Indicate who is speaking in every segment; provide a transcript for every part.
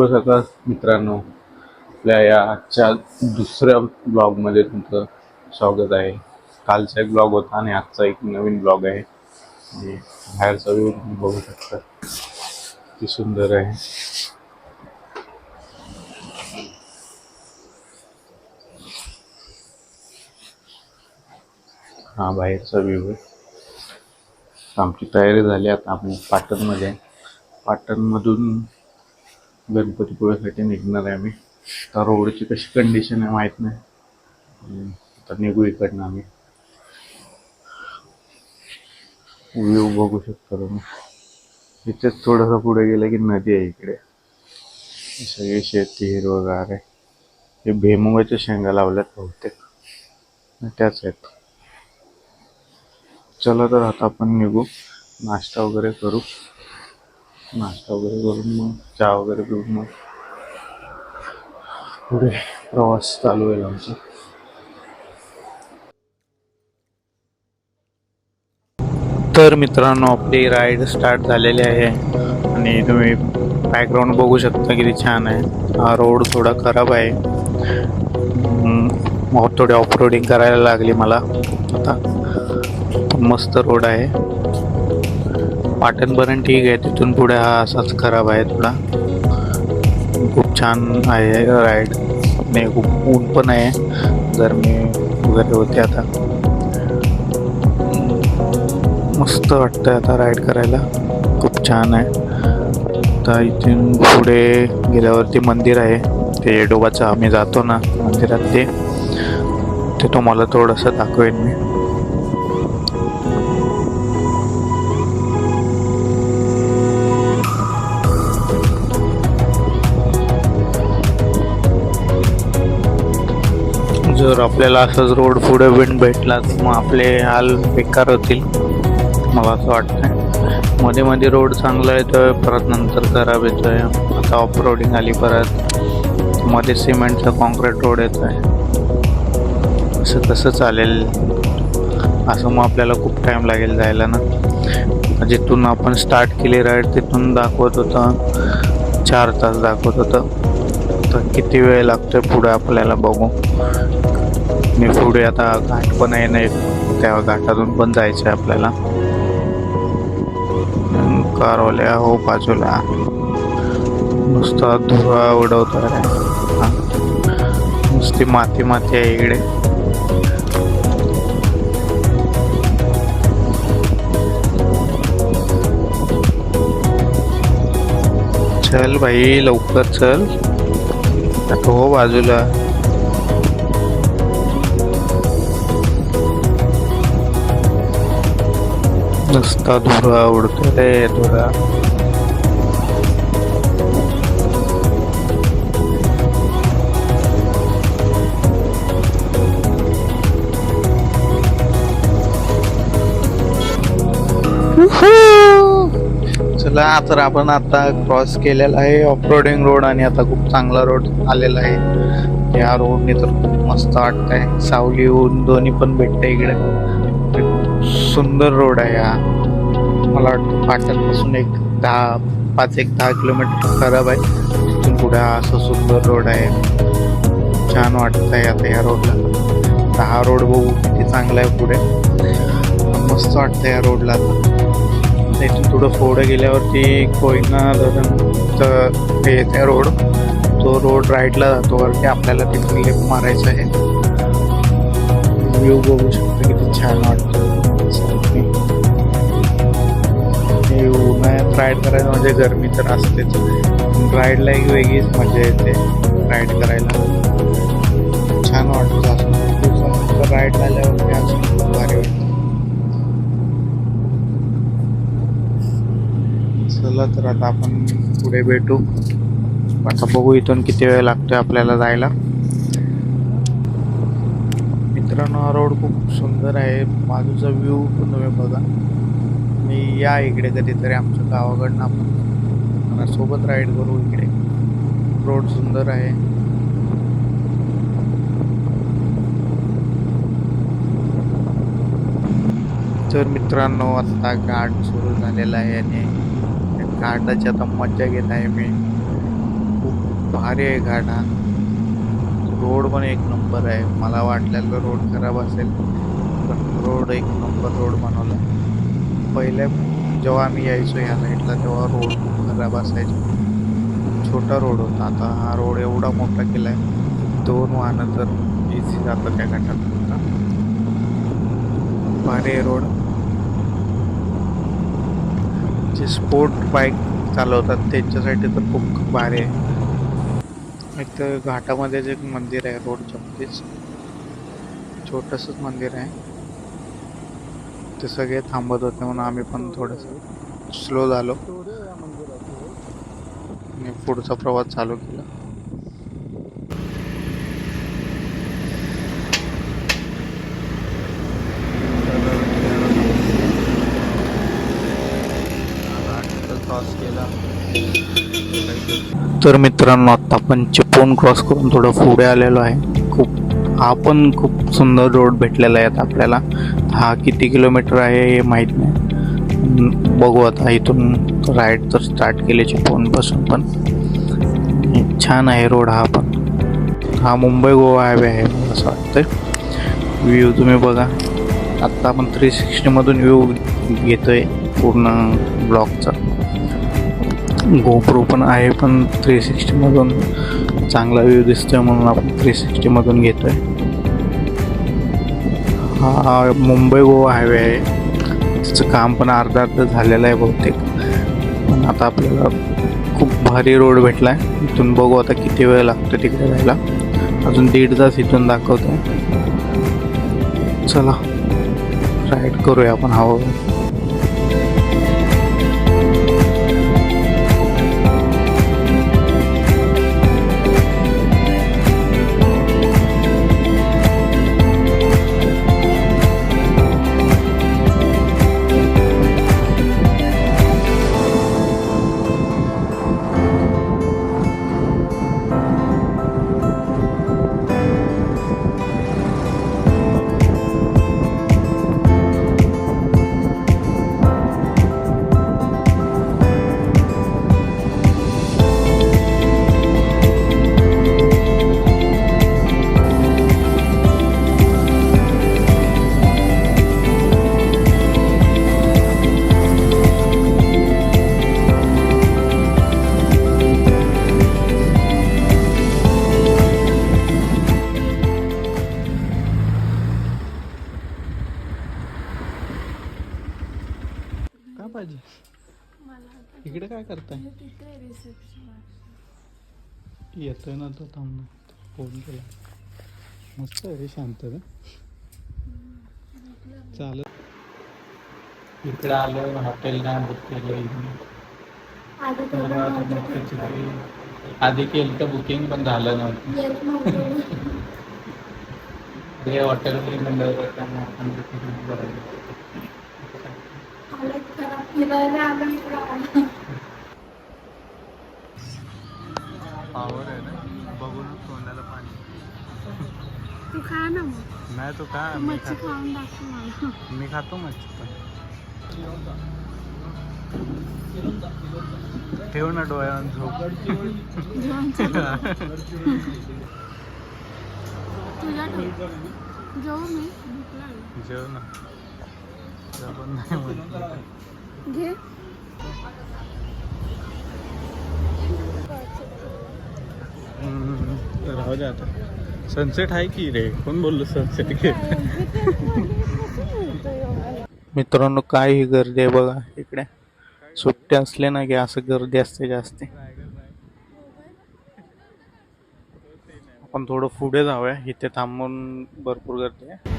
Speaker 1: शुभ सकाळ मित्रांनो आपल्या या आजच्या दुसऱ्या ब्लॉगमध्ये तुमचं स्वागत आहे. कालचा एक ब्लॉग होता आणि आजचा एक नवीन ब्लॉग आहे. म्हणजे बाहेरचा व्ह्यू तुम्ही बघू शकता. किती सुंदर आहे. हा बाहेरचा व्ह्यू आहे. आमची तयारी झाली. आता आपण पाटणमध्ये पाटणमधून गणपतीपुळ्यासाठी निघणार आहे आम्ही. आता रोडची कशी कंडिशन आहे माहीत नाही. आता निघू इकडनं आम्ही. व्ह्यू बघू शकता तुम्ही इथेच थोडंसं पुढे गेलं की नदी आहे इकडे. सगळी शेती हिरवगार आहे. हे भेमुगाच्या शेंगा लावल्यात बहुतेक. त्याच आहेत. चला तर आता आपण निघू. नाश्ता वगैरे करू. नाश्ता वगैरे करून मग चहा वगैरे पिऊन मग. पुढे प्रवास चालू होईल आमचा. तर मित्रांनो आपली राईड स्टार्ट झालेली आहे. आणि तुम्ही बॅकग्राऊंड बघू शकता किती छान आहे. हा रोड थोडा खराब आहे. मग थोडी ऑफ रोडिंग करायला लागली मला. आता मस्त रोड आहे. पाटणपर्यंत ठीक आहे तिथून पुढे हा असाच खराब आहे थोडा. खूप छान आहे राईड नाही खूप ऊन पण आहे. गरमी वगैरे होते आता. मस्त वाटतं आता राईड करायला. खूप छान आहे. आता इथून पुढे गेल्यावरती मंदिर आहे. ते येडोबाचं आम्ही जातो ना मंदिरात ते. ते तुम्हाला थोडंसं दाखवेन मी. जर आपल्याला असंच रोड पुढे बिन भेटला तर मग आपले हाल बेकार होतील मला असं वाटतं मध्ये मध्ये रोड चांगला येतोय परत नंतर खराब येतोय. आता ऑफ रोडिंग आली परत मध्ये सिमेंटचा कॉन्क्रीट रोड येतोय. असं कसं चालेल. असं मग आपल्याला खूप टाईम लागेल जायला ना. जिथून आपण स्टार्ट केली राईड तिथून दाखवत होतं. चार तास दाखवत होतं. तर किती वेळ लागतोय पुढे आपल्याला बघू आणि पुढे आता घाट पण आहे नाही त्या घाटातून पण जायचं आहे आपल्याला कारवाल्या हो बाजूला. नुसता धुवा उडवतो नुसती माती माती आहे इकडे. चल भाई लवकर चल. आता हो बाजूला. नुसता धुरा उडतोय. धुरा. चला तर आपण आता क्रॉस केलेला आहे ऑफ रोडिंग रोड आणि आता खूप चांगला रोड आलेला आहे. या रोडने तर खूप मस्त वाटतंय. सावली ऊन दोन्ही पण भेटते इकडे. सुंदर रोड आहे हा. मला वाटतं पाटणपासून एक दहा पाच एक दहा किलोमीटर खराब आहे. तिथून पुढे हा असं सुंदर रोड आहे. छान वाटत आहे आता या रोडला. आता हा रोड बघू किती चांगला आहे पुढे. मस्त वाटतं या रोडला आता. इथून थोडं पुढे गेल्यावरती कोयना धरण येते रोड. तो रोड राईटला जातो. वरती आपल्याला तिथून लेफ्ट मारायचं आहे. व्ह्यू बघू शकतो किती छान वाटतं उन्हाळ्यात राईड करायचं म्हणजे गरमी तर असतेच. राईडला एक वेगळीच मजा येते राईड करायला. छान वाटतं असं राईड आल्यावरती अजून खूप भारी वाटतं. चला तर आता आपण पुढे भेटू. आता बघू इथून किती वेळ लागतोय आपल्याला जायला. मित्रांनो हा रोड खूप सुंदर आहे. बाजूचा व्ह्यू पण तुम्ही बघा. मी या इकडे कधीतरी आमच्या गावाकडनं आपण मला सोबत राईड करू इकडे. रोड सुंदर आहे. तर मित्रांनो आत्ता घाट सुरू झालेला आहे आणि घाटाची आता मज्जा घेत आहे मी. खूप भारी आहे घाट हा. रोड पण एक नंबर आहे. मला वाटलेलं रोड खराब असेल पण रोड एक नंबर रोड बनवला. पहिले जेव्हा आम्ही यायचो या साईडला तेव्हा रोड खूप खराब असायचा. छोटा रोड होता. आता हा रोड एवढा मोठा केला आहे दोन वाहनं तर इझी जातात त्या घाटात. भारी आहे रोड. जे स्पोर्ट बाईक चालवतात त्यांच्यासाठी तर खूप भारी आहे. एक तर घाटामध्येच एक मंदिर आहे रोडच्या मध्येच. छोटंसंच मंदिर आहे. ते सगळे थांबत होते म्हणून आम्ही पण थोडंसं स्लो झालो. आणि पुढचा प्रवास चालू केला. तर मित्रांनो आता आपण चिपळूण क्रॉस करून थोडं पुढे आलेलो आहे. खूप हा पण खूप सुंदर रोड भेटलेला आहे आपल्याला. हा किती किलोमीटर आहे हे माहीत नाही. बघू आता इथून राईड तर स्टार्ट केल्याचे फोनपासून पण. छान आहे रोड हा पण. हा मुंबई गोवा हायवे आहे मला असं वाटतं व्ह्यू तुम्ही बघा. आत्ता आपण थ्री सिक्स्टीमधून व्ह्यू आहे पूर्ण ब्लॉकचा. गोप्रो पण आहे पण थ्री सिक्स्टीमधून चांगला व्ह्यू दिसतोय म्हणून आपण थ्री सिक्स्टीमधून घेतो आहे हा मुंबई गोवा हायवे आहे. त्याचं काम पण अर्धा अर्ध झालेलं आहे बहुतेक. पण आता आपल्याला खूप भारी रोड भेटला आहे इथून बघू आता किती वेळ लागतो तिकडे जायला. अजून दीड तास इथून दाखवतो. चला राईड करूया आपण हवं इकडे काय करताय? येतोय ना तो थांब फोन केला. मस्त आहे रे शांत चालत इकडे आलो हॉटेल नाही बुक केलं आधी केलं. तर बुकिंग पण झालं नव्हतं. हे हॉटेल. पावर आहे ना बघून तोंडाला पाणी
Speaker 2: तू खा ना मग.
Speaker 1: नाही तो काय
Speaker 2: तू
Speaker 1: मी
Speaker 2: मच्छी
Speaker 1: खातो
Speaker 2: खाऊन दाखव मला.
Speaker 1: मी खातो मच्छी पण. ठेव ना डोळ्यावर झोप.
Speaker 2: जेवण चालू. तुझ्या ठेव जेवू मी भूक लागली
Speaker 1: जेव ना. तुला पण नाही म्हटलं.
Speaker 2: घे.
Speaker 1: हम्म, तर राहू दे आता. सनसेट आहे की रे? कोण बोललो सनसेट घे? मित्रांनो काय ही गर्दी आहे बघा इकडे. सुट्टे असले ना की असं गर्दी असते जास्त. आपण थोडं पुढे जाऊया. इथे थांबून भरपूर गर्दी आहे.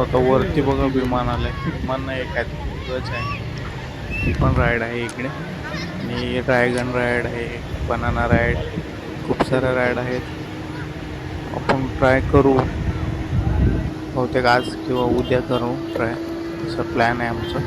Speaker 1: आता वरती बघा विमान आलंय. विमान नाही काय गच आहे. ती पण राईड आहे इकडे. आणि ड्रॅगन राईड आहे. बनाना राईड खूप साऱ्या राईड आहेत. आपण ट्राय करू. बहुतेक आज किंवा उद्या करू ट्राय असं प्लॅन आहे आमचं.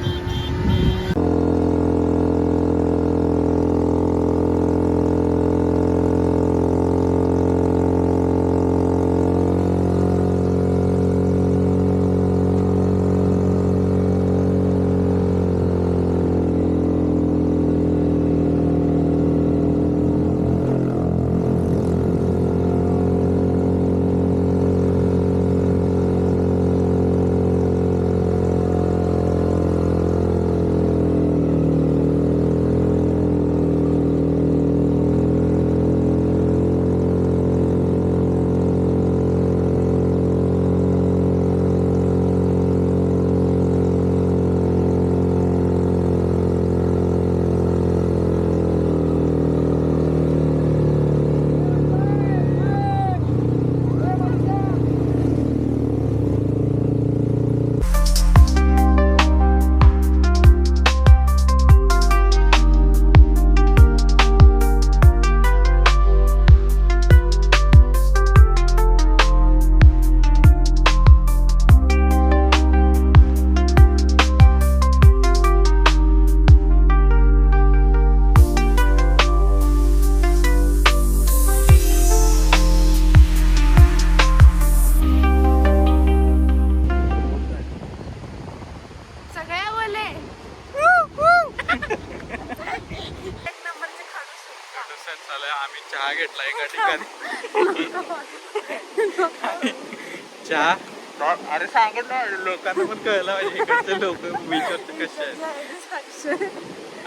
Speaker 3: सांगत ना लोकांना पण कळलं पाहिजे इकडचे लोक विचारते कसे आहेत.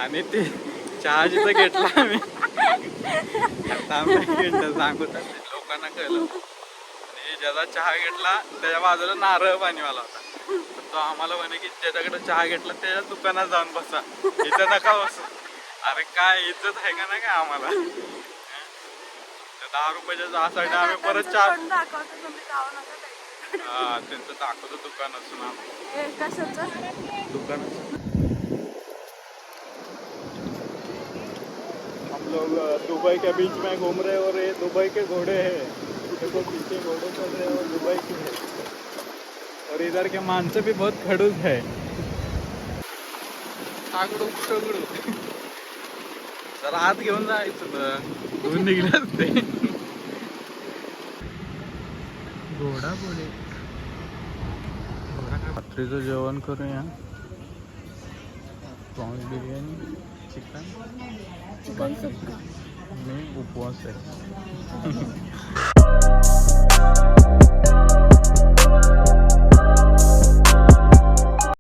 Speaker 3: आणि ते चहा जिथं घेतला आम्ही. घेतलं सांगू लोकांना कळलं. आणि ज्याचा चहा घेतला त्याच्या बाजूला नारळ पाणीवाला होता. तो आम्हाला म्हणे की ज्याच्याकडे चहा घेतला त्याच्या दुकानात जाऊन बसा. इथं नका बसू. अरे काय इज्जत आहे का नाही काय आम्हाला? दहा रुपयाच्या चहासाठी आम्ही परत चहा हा त्यांचं दाखवतो दुकान असून आम्ही
Speaker 2: हे कशाचं?
Speaker 3: दुकान हम लोग दुबई के बीच में घूम रहे और ये दुबई के घोड़े हैं। देखो पीछे घोड़े चल रहे हैं और दुबई के हैं। और इधर के माणसं भी बहुत खडूस है। आगडू सगडू तर आत घेऊन जायचं धुवून निघले असते घोडा बोले। रात्रीचं जेवण करूया प्रॉन्स बिर्याणी चिकन।
Speaker 2: चिकन सुक्का।
Speaker 3: मी उपवास आहे